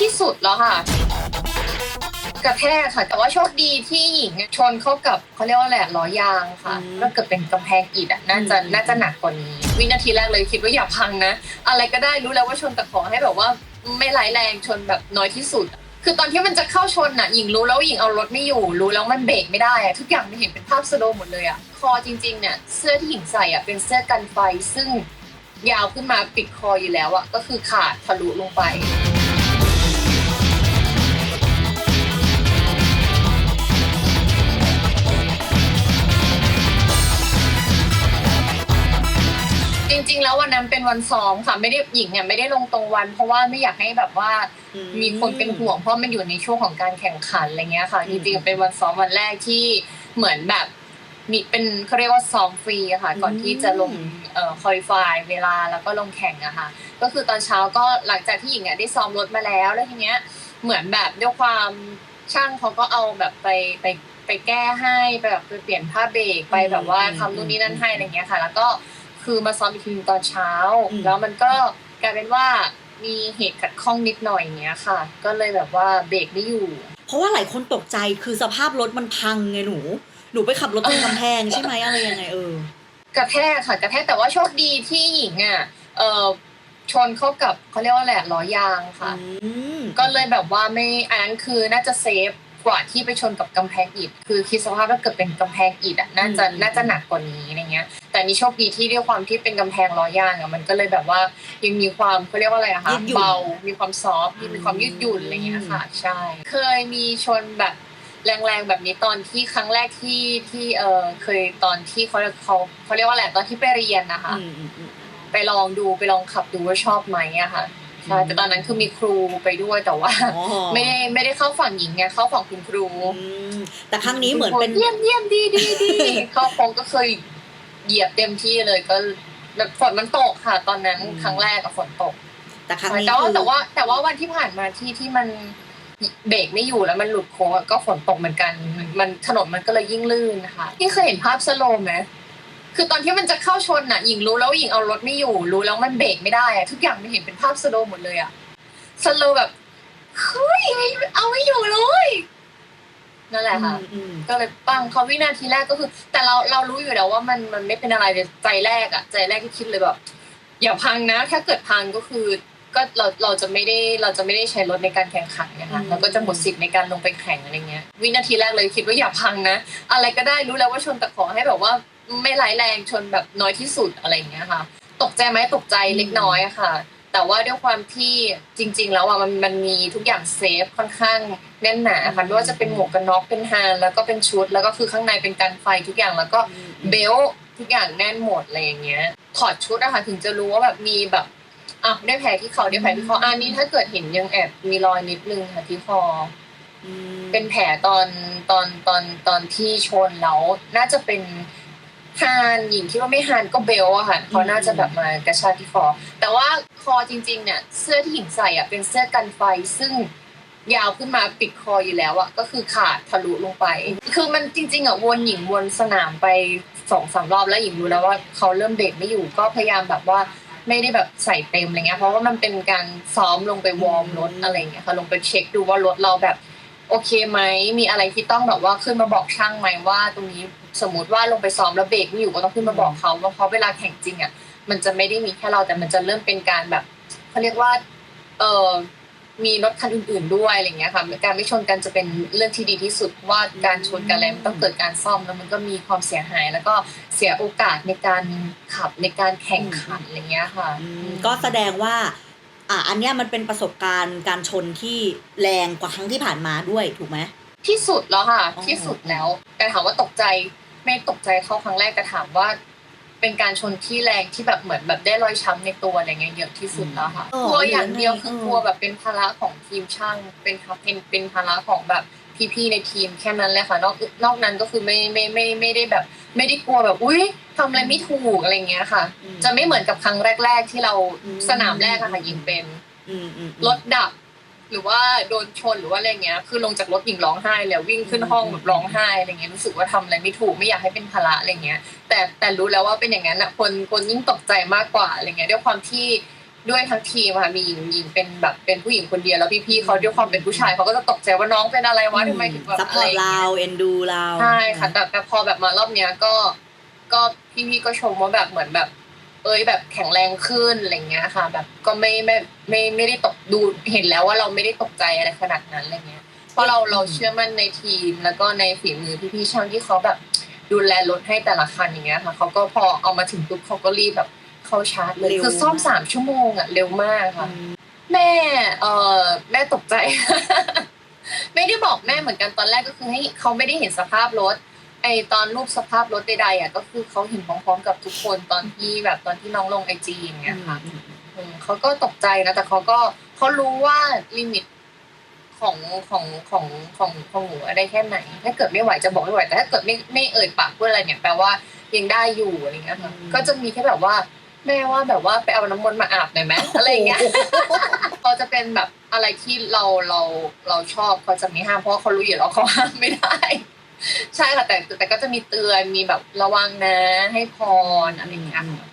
ที่สุดแล้วค่ะ กระแทกค่ะ แต่ว่าโชคดีที่หญิงชนเข้ากับเขาเรียกว่าอะไรอะล้อยางค่ะ อืมถ้าเกิดเป็นกำแพงอิฐอะน่าจะอืมน่าจะหนักกว่านี้ วินาทีแรกเลยคิดว่าอย่าพังนะ อะไรก็ได้รู้แล้วว่าชนแต่ขอให้แบบว่าไม่ร้ายแรงชนแบบน้อยที่สุด คือตอนที่มันจะเข้าชนอะหญิงรู้แล้วว่าหญิงเอารถไม่อยู่ รู้แล้วมันเบรกไม่ได้อะทุกอย่างมันเห็นเป็นภาพสโลว์หมดเลยอะคอจริงๆเนี่ยเสื้อที่หญิงใส่อะเป็นเสื้อกันไฟซึ่งยาวขึ้นมาปิดคออยู่แล้วอะก็คือขาดทะลุลงไป แล้ววันนั้นเป็นวันซ้อมค่ะไม่ได้หญิงเนี่ยไม่ได้ลงตรงวัน เพราะว่าไม่อยากให้แบบว่าอืมีคนเป็นห่วงเพราะมันอยู่ในช่วงของการแข่งขันอะไรเงี้ยค่ะจริงๆเป็นวันซ้อมวันแรกที่เหมือนแบบมีเป็นเขาเรียกว่าซ้อมฟรีอะค่ะก่อนที่จะลงเอ่อคอลิฟายเวลาแล้วก็ลงแข่งอะค่ะก็คือตอนเช้าก็หลังจากที่หญิงอะได้ซ้อมรถมาแล้วแล้วทีเนี้ยเหมือนแบบด้วยความช่างเขาก็เอาแบบไปไปไปแก้ให้ไปแบบไปเปลี่ยนผ้าเบรกไปแบบว่าทำนู่นนี่นั่นให้อะไรเงี้ยค่ะ แล้วก็ คือมาซ้อมอีกทีตอนเช้า แล้วมันก็กลายเป็นว่ามีเหตุขัดข้องนิดหน่อยอย่างเงี้ยค่ะ ก็เลยแบบว่าเบรกไม่อยู่ เพราะว่าหลายคนตกใจคือสภาพรถมันพังไงหนู หนูไปขับรถตรงกำแพงใช่ไหมอะไรยังไงเออกระแทกค่ะกระแทกแต่ว่าโชคดีที่หญิงอะเออชนเข้ากับเขาเรียกว่าอะไรอะล้อยางค่ะอืมก็เลยแบบว่าไม่อันนั้นคือน่าจะเซฟ กว่าที่ไปชนกับกำแพงอิฐคือคิดสภาพถ้าเกิดเป็นกำแพงอิฐอะน่าจะน่าจะหนักกว่านี้อะไรเงี้ย แต่นี่โชคดีที่ด้วยความที่เป็นกำแพงล้อยางอะมันก็เลยแบบว่ายังมีความเขาเรียกว่าอะไรอะคะเบา มีความซอฟต์มีความยืดหยุ่นอะไรเงี้ยค่ะใช่ เคยมีชนแบบแรงๆแบบนี้ตอนที่ครั้งแรกที่ที่เออเคยตอนที่เขาเขาเขาเรียกว่าอะไรตอนที่ไปเรียนนะคะอืมอืมอืมไปลองดูไปลองขับดูว่าชอบไหมอะค่ะ ใช่แต่ตอนนั้นคือมีครูไปด้วยแต่ว่าอ๋อไม่ได้ไม่ได้เข้าฝั่งหญิงไงเข้าฝั่งคุณครูอืมแต่ครั้งนี้เหมือนเป็นเยี่ยมเยี่ยมดีดีดีเข้าโค้งก็เคยเหยียบเต็มที่เลยก็แบบฝนมันตกค่ะ ตอนนั้นอืมครั้งแรกกับฝนตก แต่ครั้งนี้แต่ว่าคือแต่ว่าแต่ว่าวันที่ผ่านมาที่ที่มันเบรกไม่อยู่แล้วมันหลุดโค้งอะก็ฝนตกเหมือนกัน มันถนนมันก็เลยยิ่งลื่นนะคะที่เคยเห็นภาพสโลว์ไหม คือตอนที่มันจะเข้าชนน่ะหญิงรู้แล้วว่าหญิงเอารถไม่อยู่ รู้แล้วมันเบรกไม่ได้อะทุกอย่างมันเห็นเป็นภาพสโลว์หมดเลยอะสโลว์แบบเฮ้ยเอาไม่อยู่เลยนั่นแหละค่ะอืมอืมก็เลยปังเขาวินาทีแรกก็คือ แต่เราเรารู้อยู่แล้วว่ามันมันไม่เป็นอะไรเลยใจแรกอะใจแรกที่คิดเลยแบบอย่าพังนะ ถ้าเกิดพังก็คือ ก็เราเราจะไม่ได้เราจะไม่ได้ใช้รถในการแข่งขันนะคะอืมเราก็จะหมดสิทธิ์ในการลงไปแข่งอะไรเงี้ย วินาทีแรกเลยคิดว่าอย่าพังนะ อะไรก็ได้รู้แล้วว่าชนแต่ขอให้แบบว่า ไม่ร้ายแรงชนแบบน้อยที่สุดอะไรเงี้ยค่ะ ตกใจไหมตกใจเล็กน้อยอะค่ะ แต่ว่าด้วยความที่จริง ๆ แล้วอะมันมันมีทุกอย่างเซฟค่อนข้างแน่นหนาค่ะไม่ว่าจะเป็นหมวกกันน็อกเป็นฮานแล้วก็เป็นชุด แล้วก็คือข้างในเป็นกันไฟทุกอย่างแล้วก็เบลต์ทุกอย่างแน่นหมดอะไรอย่างเงี้ย ถอดชุดอะค่ะถึงจะรู้ว่าแบบมีแบบอะได้แผลที่เขาได้แผลที่คออันนี้ถ้าเกิดเห็นยังแอบมีรอยนิดนึงค่ะที่คออืมเป็นแผลตอนตอนตอนตอนที่ชนแล้วน่าจะเป็น ฮานหญิงคิดว่าไม่ฮานก็เบลอะค่ะเขาน่าจะแบบมากระชากที่คอแต่ว่าคอจริงๆเนี่ยเสื้อที่หญิงใส่อะเป็นเสื้อกันไฟซึ่งยาวขึ้นมาปิดคออยู่แล้วอะก็คือขาดทะลุลงไป คือมันจริง ๆอะวนหญิงวนสนามไปสองสามรอบแล้วหญิงรู้แล้วว่าเขาเริ่มเบรกไม่อยู่ก็พยายามแบบว่าไม่ได้แบบใส่เต็มอะไรเงี้ยเพราะว่ามันเป็นการซ้อมลงไปวอร์มรถอะไรเงี้ยค่ะลงไปเช็คดูว่ารถเราแบบ โอเคไหมมีอะไรที่ต้องแบบว่าขึ้นมาบอกช่างไหมว่า ตรงนี้สมมติว่าลงไปซ้อมแล้วเบรกไม่อยู่ก็ต้องขึ้นมาบอกเขาว่าเพราะเวลาแข่งจริงอะมันจะไม่ได้มีแค่เราแต่มันจะเริ่มเป็นการแบบเขาเรียกว่าเออมีรถคันอื่น ๆด้วยอะไรเงี้ยค่ะการไม่ชนกันจะเป็นเรื่องที่ดีที่สุดว่าการชนกันแล้วมันต้องเกิดการซ่อมแล้วมันก็มีความเสียหาย แล้วก็เสียโอกาสในการขับในการแข่งขันอะไรเงี้ยค่ะอืมก็แสดงว่า อะอันเนี้ยมันเป็นประสบการณ์การชนที่แรงกว่าครั้งที่ผ่านมาด้วยถูกไหมที่สุดแล้วค่ะอ๋อที่สุดแล้ว แต่ถามว่าตกใจไม่ตกใจเท่าครั้งแรกแต่ถามว่า เป็นการชนที่แรงที่แบบเหมือนแบบได้รอยช้ำในตัวอะไรเงี้ยเยอะที่สุดแล้วค่ะกลัวอย่างเดียวคือกลัวแบบเป็นภาระของทีมช่าง เป็นครับเป็นเป็นภาระของแบบ พี่ๆในทีมแค่นั้นเลยค่ะนอกนอกนั้นก็คือไม่ไม่ไม่ไม่ได้แบบ ไม่ได้กลัวแบบอุ้ยทำอะไรไม่ถูกอะไรเงี้ยค่ะอืมจะไม่เหมือนกับครั้งแรก ๆ ที่เราอืมสนามแรกอะค่ะยิงเป็นอืมอืมรถดับ หรือว่าโดนชนหรือว่าอะไรเงี้ย คือลงจากรถหญิงร้องไห้เลยวิ่งขึ้นห้องแบบร้องไห้อะไรเงี้ยรู้สึกว่าทำอะไรไม่ถูกไม่อยากให้เป็นภาระอะไรเงี้ย แต่แต่รู้แล้วว่าเป็นอย่างนั้นอะคนคนยิ่งตกใจมากกว่าอะไรเงี้ยด้วยความที่ ด้วยทั้งทีมอะค่ะมีหญิงหญิงเป็นแบบเป็นผู้หญิงคนเดียวแล้วพี่ๆเขาด้วยความเป็นผู้ชายเขาก็จะตกใจว่าน้องเป็นอะไรวะทำไมถึงแบบซัพพอะอไรร์ตอย่างเราเงี้ยเอ็นดูเราใช่ค่ะแต่แต่พอแบบมารอบเนี้ยก็ก็พี่ๆก็ชมว่าแบบเหมือนแบบ เอ้ยแบบแข็งแรงขึ้นอะไรเงี้ยค่ะ แบบก็ไม่ไม่ไม่ไม่ได้ตกดูเห็นแล้วว่าเราไม่ได้ตกใจอะไรขนาดนั้นอะไรเงี้ยเพราะเราเราเชื่อมั่นในทีมแล้วก็ในฝีมือพี่ๆช่างที่เขาแบบดูแลรถให้แต่ละคันอย่างเงี้ยค่ะเขาก็พอเอามาถึงปุ๊บเขาก็รีบแบบ เข้าชาร์จเลยคือซ่อมสามชั่วโมงอะเร็วมากอืค่ะมแม่เออแม่ตกใจ ไม่ได้บอกแม่เหมือนกันตอนแรกก็คือให้เขาไม่ได้เห็นสภาพรถไอตอนรูปสภาพรถใดๆอะก็คือเขาเห็นพร้อมๆกับทุกคนตอนที่แบบตอนที่น้องลงไอจีอย่างเงี้ยค่ะอืมเขาก็ตกใจนะแต่เขาก็เขารู้ว่าลิมิตของของของของของหนูได้แค่ไหน ถ้าเกิดไม่ไหวจะบอกไม่ไหวแต่ถ้าเกิดไม่ไม่เอ่ยปากพูดอะไรเนี่ยแปลว่ายังได้อยู่อะไรเงี้ยค่ะอืมก็จะมีแค่แบบว่า แม่ว่าแบบว่าไปเอาน้ำมนต์มาอาบหน่อยไหมอะไรอย่างเงี้ยเขาจะเป็นแบบอะไรที่เราเราเราชอบเขาจะไม่ห้ามเพราะว่าเขารู้อยู่แล้วเขาห้ามไม่ได้ ใช่ค่ะแต่แต่ก็จะมีเตือนมีแบบระวังนะให้พรอะไรอย่างเงี้ยค่ะ